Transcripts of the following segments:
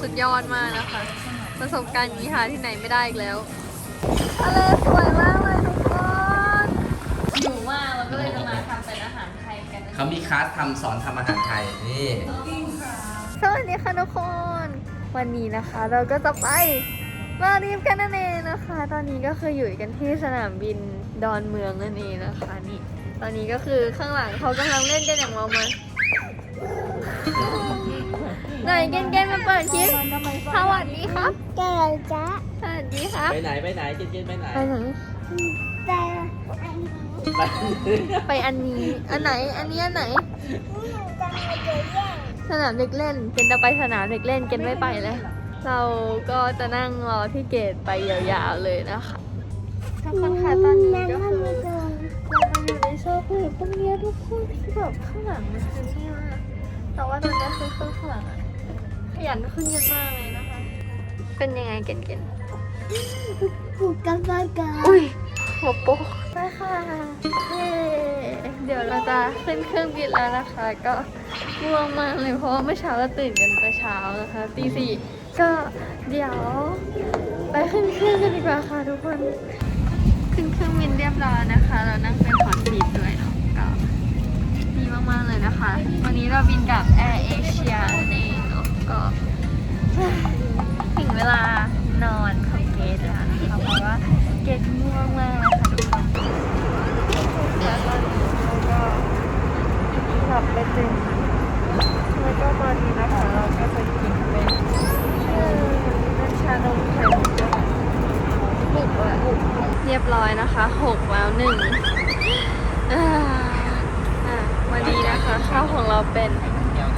สุดยอดมากนะคะ ประสบการณ์นี้หาที่ไหนไม่ได้อีกแล้วทะเลสวยมากเลยทุกคนอยู่มากเราก็เลยจะมาทำเป็นอาหารไทยกันนะเขามีคลาสทำสอนทำอาหารไทยนี่สวัสดีค่ะทุกคน วันนี้นะคะ เราก็จะไปมาดีฟกันนั่นเองนะคะ ตอนนี้ก็คืออยู่กันที่สนามบินดอนเมืองนั่นเองนะคะนี่ ตอนนี้ก็คือข้างหลังเขากำลังเล่นกันอย่างเมามัน ไหนเกนเกนมาเปิดคลิปสวัสดีครับเกิดจ้ะสวัสดีครับไปไหนไปไหนเจนๆไปไหน ไปไหนแต่ไปอันนี้อันไหนอันนี้อันไหนหนูจะมาเจอแย่งสนามเด็กเล่นเกนจะไปสนามเด็กเล่นเกนไม่ไปเลย เราก็จะนั่งรอที่เกตไปยาวๆเลยนะคะทุกคนคะตอนนี้ก็คือมันทำไม่โดนเรามาอยู่ในโชว์คือตรงเนี้ยทุกคนที่แบบข้างหลังมันคือนี่มาก แต่ว่าตอนนี้คือเครื่องข้างหลังอะขยันขึ้นเยอะมากเลยนะคะ เป็นยังไงเกนเกนผูกกันไปกันอุ้ยหัวโป๊กไปค่ะเย้เดี๋ยวเราจะขึ้นเครื่องบินแล้วนะคะ ก็ง่วงมากเลยเพราะว่าเมื่อเช้าเราตื่นกันแต่เช้านะคะตีสี่ก็เดี๋ยว ไปขึ้นเครื่องกันดีกว่าค่ะทุกคน ขึ้นเครื่องบินเรียบร้อยนะคะ เรานั่งเป็นฮอตซีทด้วยเนาะก็ดี มากๆเลยนะคะ วันนี้เราบินกับ Air Asia นั่นเองเนาะก็ ถึงเวลานอนของเกดแล้วนะคะเพราะว่าเกดง่วงมากเลยค่ะทุกคนแล้วตอนนี้เราก็หลับไปจริงแล้วก็ตอนนี้นะคะเราก็จะกินเป็นเอ่อเป็นชานมไข่มุกด้วยหกแล้วเรียบร้อยนะคะหกแล้วหนึ่งอ่าอะวั นะคะ ข้าวของเราเป็น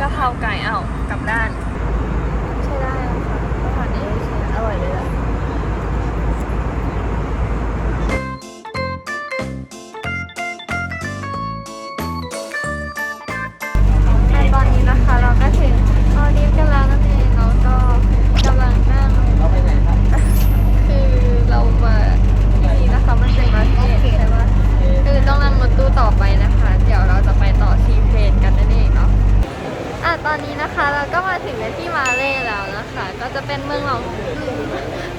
กะเพราไก่เอากับด้าน ใช่ได้ค่ะอาหารเอเชียอร่อยเลย เราก็มาถึงในที่มาเล่แล้วนะคะ ก็จะเป็นเมืองหลวง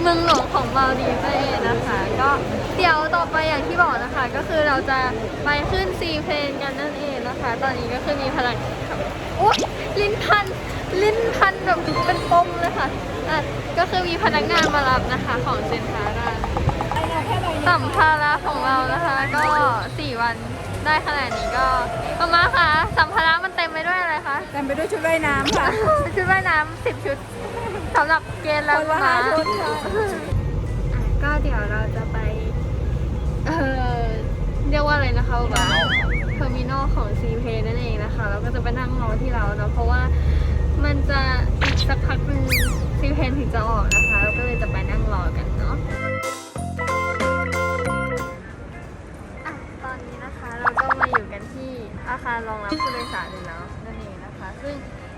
เมืองหลวงของมาลดีฟนั่นะคะ ก็เดี๋ยวต่อไปอย่างที่บอกนะคะ ก็คือเราจะไปขึ้นซีเพลนกันนั่นเองนะคะ ตอนนี้ก็คือมีพลังโอ๊ยลิ้นพันลิ้นพันแบบเป็นปมเลยค่ะก็คือมีพนักงานมารับนะคะของเซนทาราสัมภาระของเรานะคะ ก็สี่วัน ได้ขนาดนี้ก็ประมาค่ะ สัมภาระมันเต็มไปด้วยอะไรคะเต็มไปด้วยชุดว่ายน้ำค่ะ ชุดว่ายน้ำสิบชุดสำหรับเกณฑ์แล้วคนละมาห้าชุดค่ะก็เดี๋ยวเราจะไป เออเรียกว่าอะไรนะคะว่าเทอร์มินอลของซีเพนั่นเองนะคะแล้วก็จะไปนั่งรอที่เราเนาะเพราะว่ามันจะอีกสักพักหนึ่งซีเพนถึงจะออกนะคะเราก็เลยจะไปนั่งรอกันเนาะ อาคารรองรับผู้โดยสารแล้วนั่นเองนะคะ ซึ่ง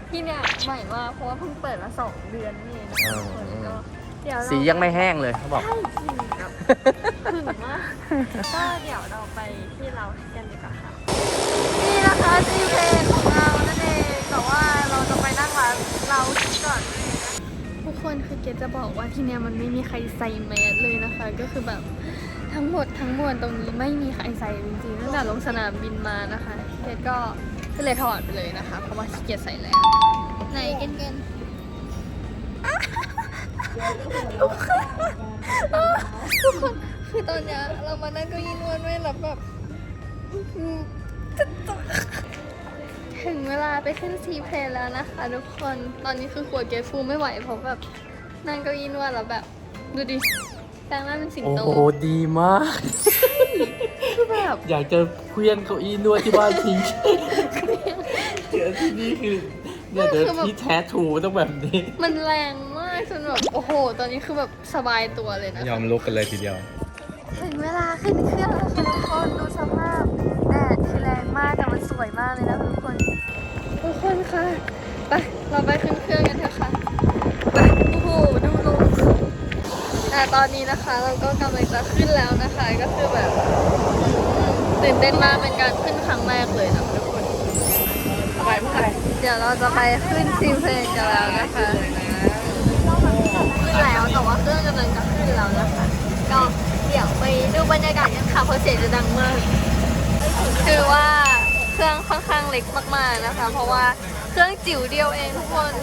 ที่เนี่ยใหม่มากเพราะว่าเพิ่งเปิดมาสองเดือนนี่เองนะคะทุกคนก็เดี๋ยวเราสียังไม่แห้งเลยเขาบอก ใช่จริงแบบถึงมากก็เดี๋ยวเราไปที่เรากันดีกว่าค่ะ นี่นะคะซีเพลงของเรานั่นเองแต่ว่าเราจะไปนั่งร้านเราก่อนทุกคนคือเกดจะบอกว่าที่เนี่ยมันไม่มีใครใส่แมสเลยนะคะ ก็คือแบบทั้งหมดทั้งมวลตรงนี้ไม่มีใครใส่จริงๆตั้งแต่ลงสนามบินมานะคะ เกดก็ก็เลยถอดไปเลยนะคะ เพราะว่าขี้เกียจใส่แล้ว ไหนเกนเกนทุกคนทุกคนคือตอนเนี้ยเรามานั่งเก็ยินวนไว้แล้วแบบอืมถึงเวลาไปขึ้นซีเพลนแล้วนะคะทุกคนตอนนี้คือขวดเกรฟฟูไม่ไหวเพราะแบบนั่งเก็ยินวนแล้วแบบ ดูดิแปลงร่างเป็นสิงโอ้โตโหดีมาก คือแบบอยากจะเคลื่อนเก้าอี้นวดที่บ้านทิ้งเจอที่นี่คือเนี่ยเดี๋ยวที่แท้ทรูต้องแบบนี้ มันแรงมากจนแบบโอ้โห ตอนนี้คือแบบสบายตัวเลยนะคะยอมลุกกันเลยทีเดียว ถึงเวลาขึ้นเครื่องแล้วค่ะทุกคนดูสภาพแดดคือแรงมากแต่มันสวยมากเลยนะทุกคน ทุกคนคะไปเราไปขึ้นเครื่องกันเถอะค่ะ แต่ตอนนี้นะคะเราก็กำลังจะขึ้นแล้วนะคะ ก็คือแบบตื่นเต้นมากเป็นการขึ้นครั้งแรกเลยนะทุกคนไปเมื่อไหร่เดี๋ยวเราจะไปขึ้นซีเพลงกันแล้วนะคะขึ้นแล้วแต่ว่าเครื่องกำลังจะขึ้นแล้วนะคะ ก็เดี๋ยวไปดูบรรยากาศกันค่ะเพราะเสียงจะดังมากคือว่าเครื่องค่อนข้างเล็กมากๆนะคะ เพราะว่าเครื่องจิ๋วเดียวเองทุกคน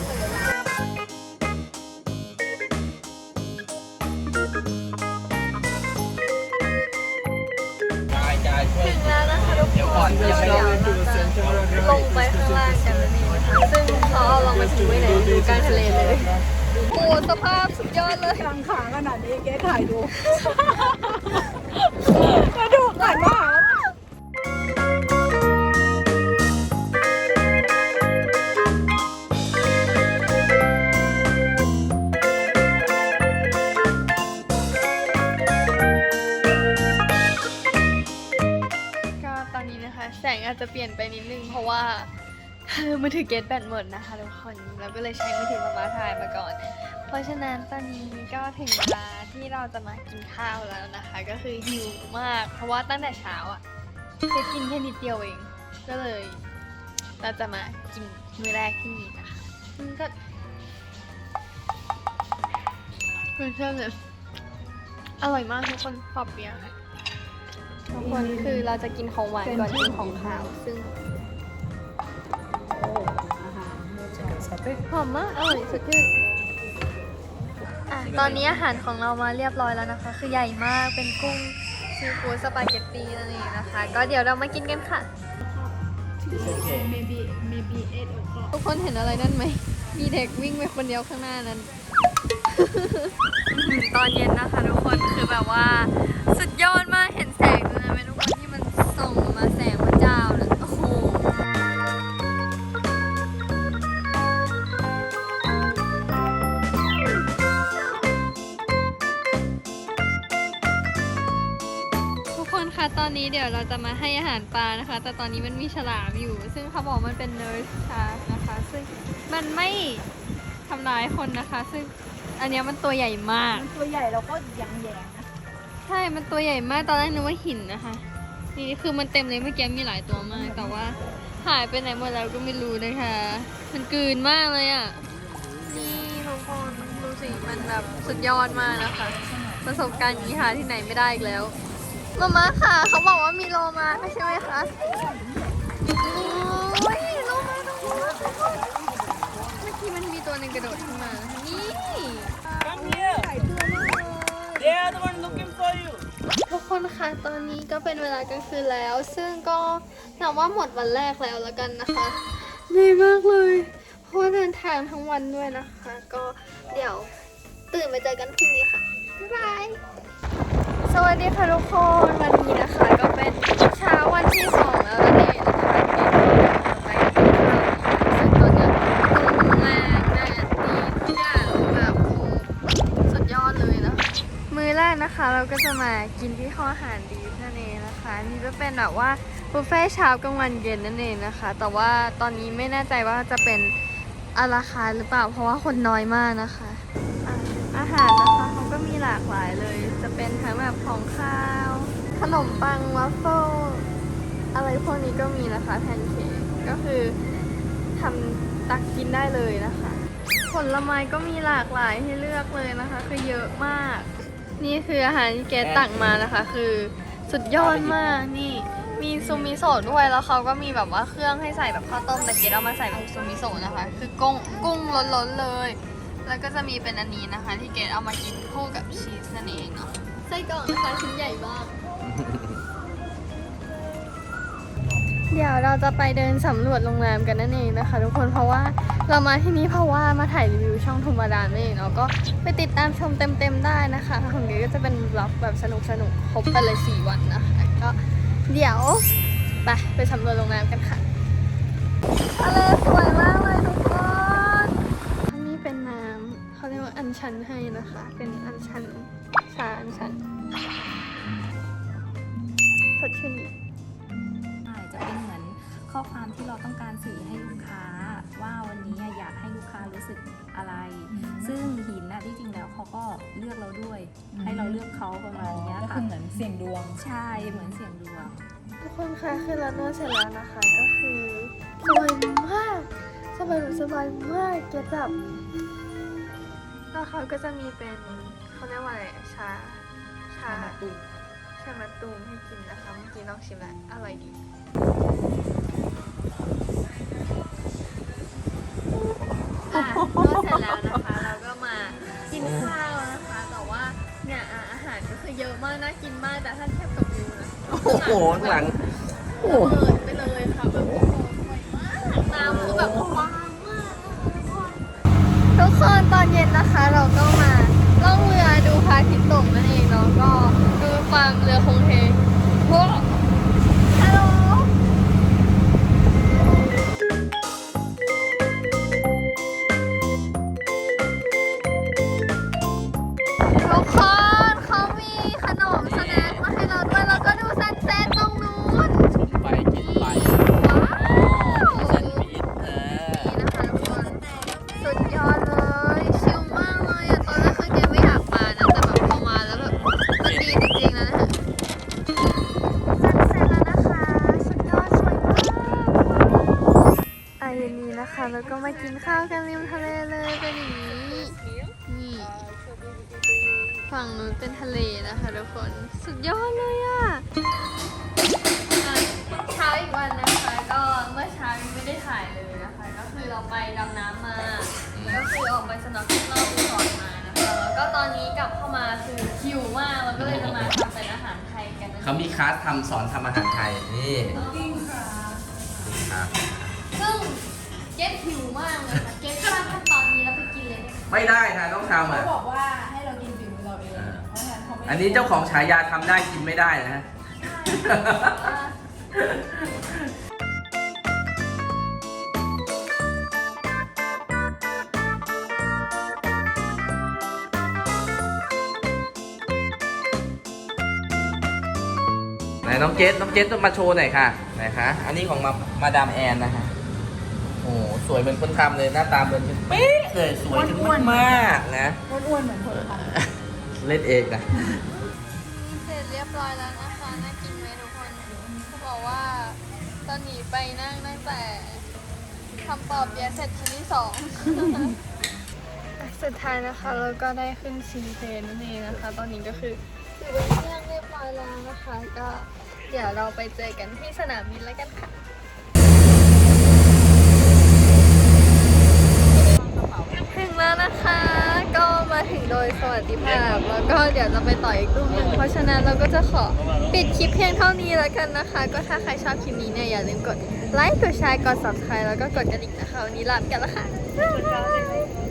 กคนเดี๋ยวเราจะลงไปข้างล่างกันนั่นเองนะคะซึ่งเขาเอาเรามาทิ้งไว้ไหนดูกลางทะเลเลยโอ้สภาพสุดยอดเลยกลางขาขนาดนี้เก๊ถ่ายดู มือถือเกตแบตหมดนะคะทุกคนแล้วก็เลยใช้มือถือมามาถ่ายมาก่อน เพราะฉะนั้นตอนนี้ก็ถึงเวลาที่เราจะมากินข้าวแล้วนะคะ ก็คือหิวมาก เพราะว่าตั้งแต่เช้าอะเคยกินแค่นิดเดียวเอง ก็เลย เราจะมากินมื้อแรกที่นี่นะคะอืมก็คือเชื่อเลยอร่อยมากทุกคนปอบเปียทุกคนคือเราจะกินของหวานก่อนกินของคาว ซึ่ง หอมมาก อร่อยสุดชื่นอะตอนนี้อาหารของเรามาเรียบร้อยแล้วนะคะ คือใหญ่มากเป็นกุ้งซีฟู้ดสปาเกตตีนั่นเองนะคะ ก็เดี๋ยวเรามากินกันค่ะ maybe maybe eight o'clock ทุกคนเห็นอะไรนั่นไหม มีเด็กวิ่งไปคนเดียวข้างหน้านั้น ตอนเย็นนะคะทุกคนคือแบบว่า สุดยอด ดี๋ยวเราจะมาให้อาหารปลานะคะ แต่ตอนนี้มันมีฉลามอยู่ ซึ่งเขาบอกมันเป็นเน r ร์ชาร์นะคะ ซึ่งมันไม่ทำร้ายคนนะคะ ซึ่งอันเนี้ยมันตัวใหญ่มาก มันตัวใหญ่เราก็ยังแยงนะใช่ มันตัวใหญ่มาก ตอนแรกนึกว่าหินนะคะ นี่คือมันเต็มเลยเมื่อกี้มีหลายตัวมาก แต่ว่าหายไปไหนหมดแล้วก็ไม่รู้นะคะ มันกลืนมากเลยอะ นี่ทุกคนดูสิ มันแบบสุดยอดมากนะคะ ประสบการณ์อย่างนี้หาที่ไหนไม่ได้อีกแล้ว มาม่าค่ะ เขาบอกว่ามีโลมาใช่ไหมคะโอ้ยโลมาตรงนี้นทุกคนเมื่อกี้มันมีตัวหนึ่งกระโดดขึ้นมา นี่ Come here. They are the one looking for you. ทุกคนคะตอนนี้ก็เป็นเวลากลางคืนแล้ว ซึ่งก็นับว่าหมดวันแรกแล้วแล้วกันนะคะเหนื่อยมากเลย เพราะว่าเดินทางทั้งวันด้วยนะคะ ก็เดี๋ยวตื่นมาเจอกันพรุ่งนี้ค่ะ บ๊ายบายส วัสดีค่ะทุกคนวันนี้นะคะก็เป็นเช้าวันที่สองแล้วนั่นเองนะคะที่ไปกินข้าวซึ่งตอนนี้ยลมแรงแดดดีทุกอย่างแบบสุดยอดเลยนะคะมื้อแรกนะคะเราก็จะมากินที่ห้องอาหารดีนั่นเองนะคะนี่จะเป็นแบบว่าบุฟเฟ่ต์เช้ากลางวันเย็นนั่นเองนะคะ แต่ว่าตอนนี้ไม่แน่ใจว่าจะเป็นอาราคารหรือเปล่าเพราะว่าคนน้อยมากนะคะ อาหารนะคะเขาก็มีหลากหลายเลย จะเป็นทั้งแบบของข้าว ขนมปังวัฟเฟิลอะไรพวกนี้ก็มีนะคะแพนเค้กก็คือทำตักกินได้เลยนะคะ ผลไม้ก็มีหลากหลายให้เลือกเลยนะคะ คือเยอะมาก นี่คืออาหารที่เกตักมานะคะ คือสุดยอดมากนี่มีซูมิโซะด้วยแล้วเขาก็มีแบบว่าเครื่องให้ใส่แบบข้าวต้มแต่เกดเอามาใส่แบบซูมิโซะนะคะ คือกุ้งกุ้งล้นๆเลย แล้วก็จะมีเป็นอันนี้นะคะ ที่เกดเอามากินคู่กับชีสนั่นเองเนาะไส้กรอกนะคะชิ้นใหญ่มาก เดี๋ยวเราจะไปเดินสำรวจโรงแรมกันนั่นเองนะคะ ทุกคนเพราะว่าเรามาที่นี้เพราะว่ามาถ่ายรีวิวช่องธรรมดานนั่นเองเนาะก็ไปติดตามชมเต็มๆได้นะคะของเดียวก็จะเป็นบล็อกแบบสนุกๆครบไปเลย4วันนะคะก็เดี๋ยวไปไปสำรวจโรงแรมกันค่ะทะเลสวยมากเลย อัญชันให้นะคะ เป็นอัญชันชาอัญชันสดชื่นดีใช่จะเป็นเหมือนข้อความที่เราต้องการสื่อให้ลูกค้า ว่าวันนี้อยากให้ลูกค้ารู้สึกอะไร ซึ่งหินน่ะที่จริงแล้วเขาก็เลือกเราด้วย ให้เราเลือกเขาประมาณเนี้ยก็ค่ะคือเหมือนเสี่ยงดวงใช่เหมือนเสียงดวงทุกคนคะคือเรานวดเสร็จแล้วนะคะก็คือสบายมากสบายแบบสบายมากเก็ตแบบแล้ว เขาก็จะมีเป็นเขาเรียกว่าอะไรอะชาชาตุ้มชามะตูมให้กินนะคะเมื่อกี้ลองชิมแล้วอร่อยดีอะก็เสร็จแล้วนะคะ เราก็มากินข้าวนะคะ แต่ว่าเนี่ยอะอาหารก็คือเยอะมากน่ากินมากแต่ถ้าเทียบกับวิวนะโอ้โหข้างหลัง โอ้เปิดไปเลย นเย็นนะคะเราก็มา เช้าอีกวันนะคะ ก็เมื่อเช้ายังไม่ได้ถ่ายเลยนะคะ ก็คือเราไปดำน้ำมา ก็คือออกไปสนอกที่รอบรีสอร์ทมานะคะ แล้วก็ตอนนี้กลับเข้ามาคือหิวมากเราก็เลยจะมาทำเป็นอาหารไทยกันนะคะเขามีคลาสทำสอนทำอาหารไทยนี่ครับซึ่งเก็ตหิวมากเลยค่ะ เก็ตข้ามขั้นตอนนี้แล้วไปกินเลยได้ไหมไม่ได้ค่ะต้องทำเขาอะบอกว่าให้เรากินฝีมือเราเองอ่าเพราะฉะนั้นเขาไม่อันนี้เจ้าของฉายาทำได้กินไม่ได้นะฮะ ไหนน้องเจสน้องเจสต้องมาโชว์หน่อยค่ะไหนคะอันนี้ของมามาดามแอนนะฮะโอ้โหสวยเหมือนคนทำเลยหน้าตาเหมือนกันเป๊ะเลยสวยถึงมากๆนะ อ้วนๆเหมือนคนทำเล่นเองนะนี่เสร็จเรียบร้อยแล้วนะ ตอนนี้ไปนั่งตั้งแต่ทำปอบเบียร์เสร็จชิ้นที่สอง สุดท้ายนะคะเราก็ได้ขึ้นชิงเพลนั่นเองนะคะ ตอนนี้ก็คือถือเป็นเรื่องเรียบร้อยแล้วนะคะ ก็เดี๋ยวเราไปเจอกันที่สนามบินแล้วกันค่ะถึงแล้วนะคะ ถึงโดยสวัสดิภาพ แล้วก็เดี๋ยวเราไปต่ออีกรูปหนึ่งเพราะฉะนั้นเราก็จะขอปิดคลิปเพียงเท่านี้แล้วกันนะคะ ก็ถ้าใครชอบคลิปนี้เนี่ยอย่าลืมกดไลค์กดแชร์กด subscribe แล้วก็กดกระดิ่งนะคะวันนี้ลาไปกันแล้วค่ะ